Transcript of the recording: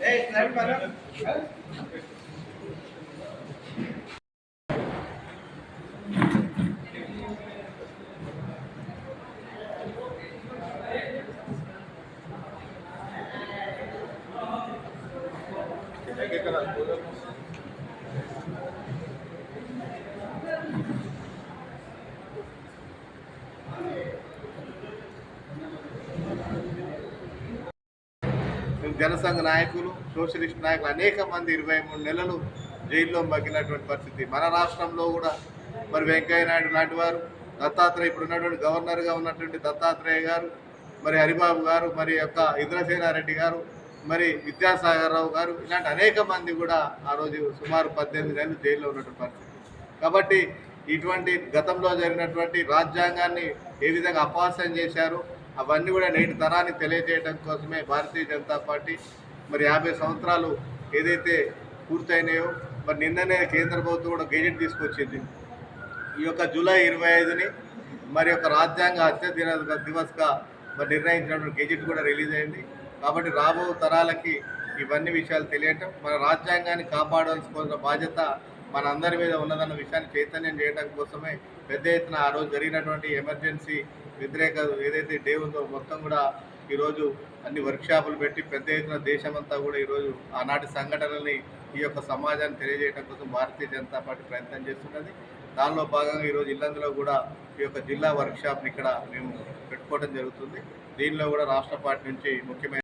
మేము జనసంఘ నాయకులు సోషలిస్ట్ నాయకులు అనేక మంది ఇరవై మూడు నెలలు జైల్లో మగ్గినటువంటి పరిస్థితి. మన రాష్ట్రంలో కూడా మరి వెంకయ్య నాయుడు లాంటి వారు దత్తాత్రేయ ఇప్పుడు ఉన్నటువంటి గవర్నర్గా ఉన్నటువంటి దత్తాత్రేయ గారు మరి హరిబాబు గారు మరి యొక్క ఇంద్రసేనారెడ్డి గారు మరి విద్యాసాగర్ రావు గారు ఇలాంటి అనేక మంది కూడా ఆ రోజు సుమారు పద్దెనిమిది నెలలు జైల్లో ఉన్నటువంటి పరిస్థితి. కాబట్టి ఇటువంటి గతంలో జరిగినటువంటి రాజ్యాంగాన్ని ఏ విధంగా అపహాస్యం చేశారు అవన్నీ కూడా నేటి తరాన్ని తెలియజేయడం కోసమే భారతీయ జనతా పార్టీ మరి యాభై సంవత్సరాలు ఏదైతే పూర్తయినాయో మరి నిన్ననే కేంద్ర ప్రభుత్వం కూడా గెజెట్ తీసుకొచ్చింది. ఈ యొక్క జూలై ఇరవై ఐదుని మరి యొక్క రాజ్యాంగ హత్య దిన దివస్గా మరి నిర్ణయించినటువంటి గెజెట్ కూడా రిలీజ్ అయింది. కాబట్టి రాబో తరాలకి ఇవన్నీ విషయాలు తెలియటం మన రాజ్యాంగాన్ని కాపాడాల్సిన బాధ్యత మన అందరి మీద ఉన్నదన్న విషయాన్ని చైతన్యం చేయడం కోసమే పెద్ద ఎత్తున ఆ రోజు జరిగినటువంటి ఎమర్జెన్సీ వ్యతిరేక ఏదైతే డే ఉందో మొత్తం కూడా ఈరోజు అన్ని వర్క్షాపులు పెట్టి పెద్ద ఎత్తున దేశమంతా కూడా ఈరోజు ఆనాటి సంఘటనల్ని ఈ యొక్క సమాజాన్ని తెలియజేయడం కోసం భారతీయ జనతా పార్టీ ప్రయత్నం చేస్తున్నది. దానిలో భాగంగా ఈరోజు ఇల్లందులో కూడా ఈ యొక్క జిల్లా వర్క్షాప్ని ఇక్కడ మేము పెట్టుకోవడం జరుగుతుంది. దీనిలో కూడా రాష్ట్ర పార్టీ నుంచి ముఖ్యమైన